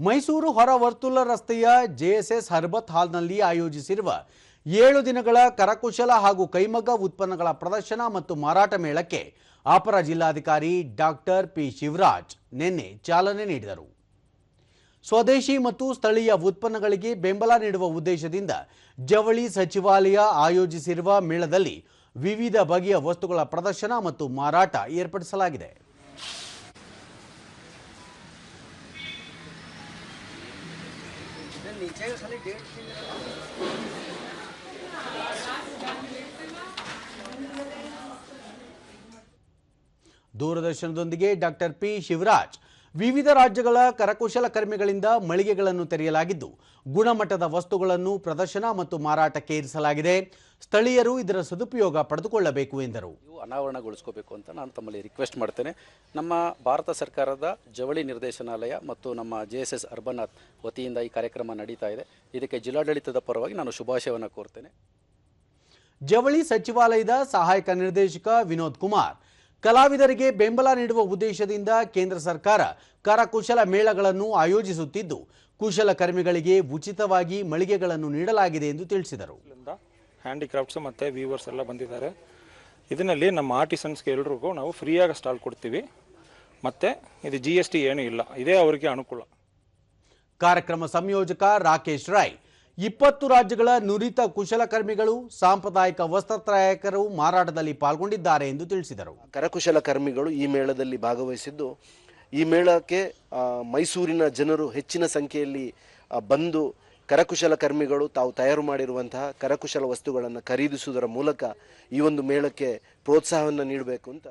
ಮೈಸೂರು ಹೊರ ವರ್ತುಲ ರಸ್ತೆಯ ಜೆಎಸ್ಎಸ್ ಹರ್ಬತ್ ಹಾಲ್ನಲ್ಲಿ ಆಯೋಜಿಸಿರುವ ಏಳು ದಿನಗಳ ಕರಕುಶಲ ಹಾಗೂ ಕೈಮಗ್ಗ ಉತ್ಪನ್ನಗಳ ಪ್ರದರ್ಶನ ಮತ್ತು ಮಾರಾಟ ಮೇಳಕ್ಕೆ ಅಪರ ಜಿಲ್ಲಾಧಿಕಾರಿ ಡಾಕ್ಟರ್ ಪಿ ಶಿವರಾಜ್ ನಿನ್ನೆ ಚಾಲನೆ ನೀಡಿದರು. ಸ್ವದೇಶಿ ಮತ್ತು ಸ್ಥಳೀಯ ಉತ್ಪನ್ನಗಳಿಗೆ ಬೆಂಬಲ ನೀಡುವ ಉದ್ದೇಶದಿಂದ ಜವಳಿ ಸಚಿವಾಲಯ ಆಯೋಜಿಸಿರುವ ಮೇಳದಲ್ಲಿ ವಿವಿಧ ಬಗೆಯ ವಸ್ತುಗಳ ಪ್ರದರ್ಶನ ಮತ್ತು ಮಾರಾಟ ಏರ್ಪಡಿಸಲಾಗಿದೆ. ದೂರದರ್ಶನದೊಂದಿಗೆ ಡಾಕ್ಟರ್ ಪಿ ಶಿವರಾಜ್ ವಿವಿಧ ರಾಜ್ಯಗಳ ಕರಕುಶಲ ಕರ್ಮಿಗಳಿಂದ ಮಳಿಗೆಗಳನ್ನು ತೆರೆಯಲಾಗಿದ್ದು ಗುಣಮಟ್ಟದ ವಸ್ತುಗಳನ್ನು ಪ್ರದರ್ಶನ ಮತ್ತು ಮಾರಾಟಕ್ಕೆ ಇರಿಸಲಾಗಿದೆ. ಸ್ಥಳೀಯರು ಇದರ ಸದುಪಯೋಗ ಪಡೆದುಕೊಳ್ಳಬೇಕು ಎಂದರು. ನೀವು ಅನಾವರಣಗೊಳಿಸ್ಕೋಬೇಕು ಅಂತ ನಾನು ತಮ್ಮಲ್ಲಿ ರಿಕ್ವೆಸ್ಟ್ ಮಾಡ್ತೇನೆ. ನಮ್ಮ ಭಾರತ ಸರ್ಕಾರದ ಜವಳಿ ನಿರ್ದೇಶನಾಲಯ ಮತ್ತು ನಮ್ಮ ಜೆ ಎಸ್ ಎಸ್ ಅರ್ಬನಾಥ್ ವತಿಯಿಂದ ಈ ಕಾರ್ಯಕ್ರಮ ನಡೀತಾ ಇದೆ. ಇದಕ್ಕೆ ಜಿಲ್ಲಾಡಳಿತದ ಪರವಾಗಿ ನಾನು ಶುಭಾಶಯವನ್ನು ಕೋರ್ತೇನೆ. ಜವಳಿ ಸಚಿವಾಲಯದ ಸಹಾಯಕ ನಿರ್ದೇಶಕ ವಿನೋದ್ ಕುಮಾರ್ ಕಲಾವಿದರಿಗೆ ಬೆಂಬಲ ನೀಡುವ ಉದ್ದೇಶದಿಂದ ಕೇಂದ್ರ ಸರ್ಕಾರ ಕರಕುಶಲ ಮೇಳಗಳನ್ನು ಆಯೋಜಿಸುತ್ತಿದ್ದು ಕುಶಲಕರ್ಮಿಗಳಿಗೆ ಉಚಿತವಾಗಿ ಮಳಿಗೆಗಳನ್ನು ನೀಡಲಾಗಿದೆ ಎಂದು ತಿಳಿಸಿದರು. ಹ್ಯಾಂಡಿಕ್ರಾಫ್ಟ್ಸ್ ಮತ್ತು ವೀವರ್ಸ್ ಎಲ್ಲ ಬಂದಿದ್ದಾರೆ. ಇದರಲ್ಲಿ ನಮ್ಮ ಆರ್ಟಿಸನ್ಸ್ಗೆ ಎಲ್ರಿಗೂ ನಾವು ಫ್ರೀಯಾಗಿ ಸ್ಟಾಲ್ ಕೊಡ್ತೀವಿ. ಮತ್ತು ಇದು ಜಿ ಎಸ್ ಟಿ ಏನೂ ಇಲ್ಲ. ಇದೇ ಅವರಿಗೆ ಅನುಕೂಲ. ಕಾರ್ಯಕ್ರಮ ಸಂಯೋಜಕ ರಾಕೇಶ್ ರಾಯ್ ಇಪ್ಪತ್ತು ರಾಜ್ಯಗಳ ನುರಿತ ಕುಶಲಕರ್ಮಿಗಳು, ಸಾಂಪ್ರದಾಯಿಕ ವಸ್ತ್ರತಯಾರಕರು ಮಾರಾಟದಲ್ಲಿ ಪಾಲ್ಗೊಂಡಿದ್ದಾರೆ ಎಂದು ತಿಳಿಸಿದರು. ಕರಕುಶಲಕರ್ಮಿಗಳು ಈ ಮೇಳದಲ್ಲಿ ಭಾಗವಹಿಸಿದ್ದು, ಈ ಮೇಳಕ್ಕೆ ಮೈಸೂರಿನ ಜನರು ಹೆಚ್ಚಿನ ಸಂಖ್ಯೆಯಲ್ಲಿ ಬಂದು ಕರಕುಶಲಕರ್ಮಿಗಳು ತಾವು ತಯಾರು ಮಾಡಿರುವಂತಹ ಕರಕುಶಲ ವಸ್ತುಗಳನ್ನು ಖರೀದಿಸುವುದರ ಮೂಲಕ ಈ ಒಂದು ಮೇಳಕ್ಕೆ ಪ್ರೋತ್ಸಾಹವನ್ನು ನೀಡಬೇಕು ಅಂತ